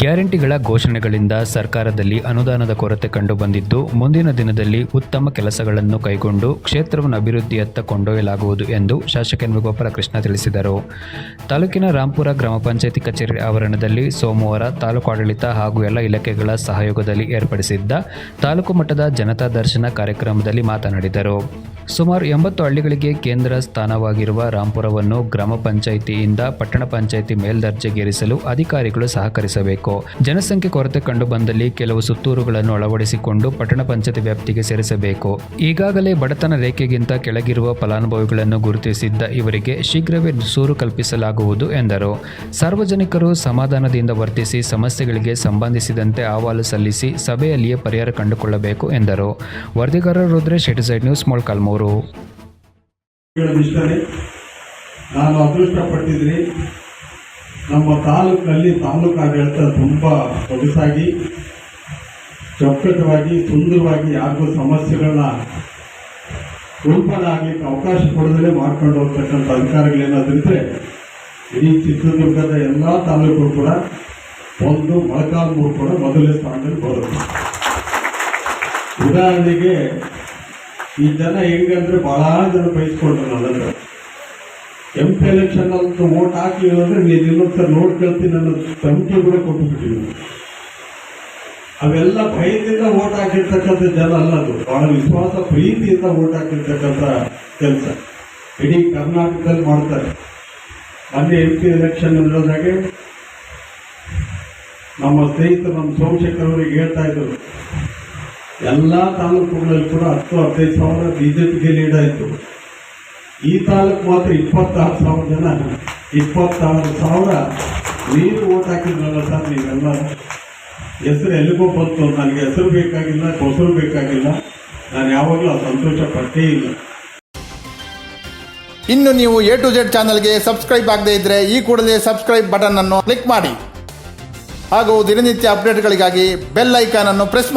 ಗ್ಯಾರಂಟಿಗಳ ಘೋಷಣೆಗಳಿಂದ ಸರ್ಕಾರದಲ್ಲಿ ಅನುದಾನದ ಕೊರತೆ ಕಂಡುಬಂದಿದ್ದು, ಮುಂದಿನ ದಿನದಲ್ಲಿ ಉತ್ತಮ ಕೆಲಸಗಳನ್ನು ಕೈಗೊಂಡು ಕ್ಷೇತ್ರವನ್ನು ಅಭಿವೃದ್ಧಿಯತ್ತ ಕೊಂಡೊಯ್ಯಲಾಗುವುದು ಎಂದು ಶಾಸಕ ಗೋಪಾಲ ಕೃಷ್ಣ ತಿಳಿಸಿದರು. ತಾಲೂಕಿನ ರಾಂಪುರ ಗ್ರಾಮ ಪಂಚಾಯತಿ ಕಚೇರಿ ಆವರಣದಲ್ಲಿ ಸೋಮವಾರ ತಾಲೂಕು ಆಡಳಿತ ಹಾಗೂ ಎಲ್ಲ ಇಲಾಖೆಗಳ ಸಹಯೋಗದಲ್ಲಿ ಏರ್ಪಡಿಸಿದ್ದ ತಾಲೂಕು ಮಟ್ಟದ ಜನತಾ ದರ್ಶನ ಕಾರ್ಯಕ್ರಮದಲ್ಲಿ ಮಾತನಾಡಿದರು. ಸುಮಾರು ಎಂಬತ್ತು ಹಳ್ಳಿಗಳಿಗೆ ಕೇಂದ್ರ ಸ್ಥಾನವಾಗಿರುವ ರಾಂಪುರವನ್ನು ಗ್ರಾಮ ಪಂಚಾಯಿತಿಯಿಂದ ಪಟ್ಟಣ ಪಂಚಾಯಿತಿ ಮೇಲ್ದರ್ಜೆಗೇರಿಸಲು ಅಧಿಕಾರಿಗಳು ಸಹಕರಿಸಬೇಕು. ಜನಸಂಖ್ಯೆ ಕೊರತೆ ಕಂಡು ಬಂದಲ್ಲಿ ಕೆಲವು ಸುತ್ತೂರುಗಳನ್ನು ಅಳವಡಿಸಿಕೊಂಡು ಪಟ್ಟಣ ಪಂಚಾಯತಿ ವ್ಯಾಪ್ತಿಗೆ ಸೇರಿಸಬೇಕು. ಈಗಾಗಲೇ ಬಡತನ ರೇಖೆಗಿಂತ ಕೆಳಗಿರುವ ಫಲಾನುಭವಿಗಳನ್ನು ಗುರುತಿಸಿದ್ದ ಇವರಿಗೆ ಶೀಘ್ರವೇ ಸೂರು ಕಲ್ಪಿಸಲಾಗುವುದು ಎಂದರು. ಸಾರ್ವಜನಿಕರು ಸಮಾಧಾನದಿಂದ ವರ್ತಿಸಿ ಸಮಸ್ಯೆಗಳಿಗೆ ಸಂಬಂಧಿಸಿದಂತೆ ಅಹವಾಲು ಸಲ್ಲಿಸಿ ಸಭೆಯಲ್ಲಿಯೇ ಪರಿಹಾರ ಕಂಡುಕೊಳ್ಳಬೇಕು ಎಂದರು. ವರದಿಗಾರರು ರುದ್ರೇಶ್ ಹೆಟಿಸೈಡ್ ನ್ಯೂಸ್ ಮೊಳ್ಕಾಲ್ಮೂರು ಹೇಳೋದಿಷ್ಟೇ ನಾನು ಅದೃಷ್ಟ ಪಟ್ಟಿದ್ರಿ ನಮ್ಮ ತಾಲೂಕಿನಲ್ಲಿ ತಾಲೂಕು ಆಡಳಿತ ತುಂಬ ಸೊಗಸಾಗಿ ಚೌಕಟ್ಟವಾಗಿ ಸುಂದರವಾಗಿ ಯಾರಿಗೂ ಸಮಸ್ಯೆಗಳನ್ನ ಉಲ್ಪಣ ಆಗಲಿಕ್ಕೆ ಅವಕಾಶ ಕೊಡದಲ್ಲೇ ಮಾಡ್ಕೊಂಡು ಹೋಗ್ತಕ್ಕಂಥ ಅಧಿಕಾರಿಗಳೇನಾದ್ರಿದ್ರೆ ಇಡೀ ಚಿತ್ರದುರ್ಗದ ಎಲ್ಲ ತಾಲೂಕು ಕೂಡ ಒಂದು ಮೊಳಕಾಲ್ಮೂರು ಕೂಡ ಮೊದಲನೇ ಸ್ಥಾನದಲ್ಲಿ ಬರುತ್ತೆ ಉದಾಹರಣೆಗೆ ಜನ ಹೆಂಗಂದ್ರೆ ಬಹಳ ಜನ ಬಯಸ್ಕೊಂಡ್ರು ನನ್ನ ಎಂ ಪಿ ಎಲೆಕ್ಷನ್ ಅಂತ ಓಟ್ ಹಾಕಲಿಲ್ಲ ಅಂದ್ರೆ ನೀನು ಇನ್ನೊಂದ್ಸರಿ ನೋಟ್ ಕೇಳ್ತೀನಿ ನನ್ನ ಧಮಕಿ ಕೂಡ ಕೊಟ್ಟುಬಿಟ್ಟಿವಿ ಅವೆಲ್ಲ ಭಯದಿಂದ ಓಟ್ ಹಾಕಿರ್ತಕ್ಕಂಥ ಜನ ಅಲ್ಲ ಅದು. ಬಹಳ ವಿಶ್ವಾಸ, ಪ್ರೀತಿಯಿಂದ ಓಟ್ ಹಾಕಿರ್ತಕ್ಕಂಥ ಕೆಲಸ. ಇಡೀ ಕರ್ನಾಟಕದಲ್ಲಿ ಮಾಡ್ತಾರೆ. ಅಲ್ಲಿ ಎಂ ಪಿ ಎಲೆಕ್ಷನ್ ನಡೆದಾಗೆ ನಮ್ಮ ಸ್ನೇಹಿತರು, ನಮ್ಮ ಸೋಮಶೇಖರ್ ಅವರಿಗೆ ಹೇಳ್ತಾ ಇದ್ರು. ಎಲ್ಲ ತಾಲೂಕುಗಳಲ್ಲಿ ಕೂಡ ಹತ್ತು ಹದಿನೈದು ಸಾವಿರ ಬಿ ಜೆ ಪಿಗೆ ನೀಡಾಯಿತು ಈ ತಾಲೂಕು ಮಾತ್ರ ಇಪ್ಪತ್ತಾರು ಸಾವಿರ ಜನ ಇಪ್ಪತ್ತಾರು ಸಾವಿರ ನೀರು ಓಟ್ ಹಾಕಿದ್ರಲ್ಲ ಸರ್ ನೀವೆಲ್ಲ? ಹೆಸರು ಎಲ್ಲಿಗೋ ಬಂತು. ನನಗೆ ಹೆಸರು ಬೇಕಾಗಿಲ್ಲ ಕೊಸರು ಬೇಕಾಗಿಲ್ಲ. ನಾನು ಯಾವಾಗಲೂ ಸಂತೋಷ ಪಟ್ಟೇ ಇಲ್ಲ. ಇನ್ನು ನೀವು ಎ ಟು ಜೆಡ್ ಚಾನಲ್ಗೆ ಸಬ್ಸ್ಕ್ರೈಬ್ ಆಗದೇ ಇದ್ದರೆ ಈ ಕೂಡಲೇ ಸಬ್ಸ್ಕ್ರೈಬ್ ಬಟನ್ ಅನ್ನು ಕ್ಲಿಕ್ ಮಾಡಿ. ಹಾಗೂ ದಿನನಿತ್ಯ ಅಪ್ಡೇಟ್ಗಳಿಗಾಗಿ ಬೆಲ್ ಐಕಾನ್ ಅನ್ನು ಪ್ರೆಸ್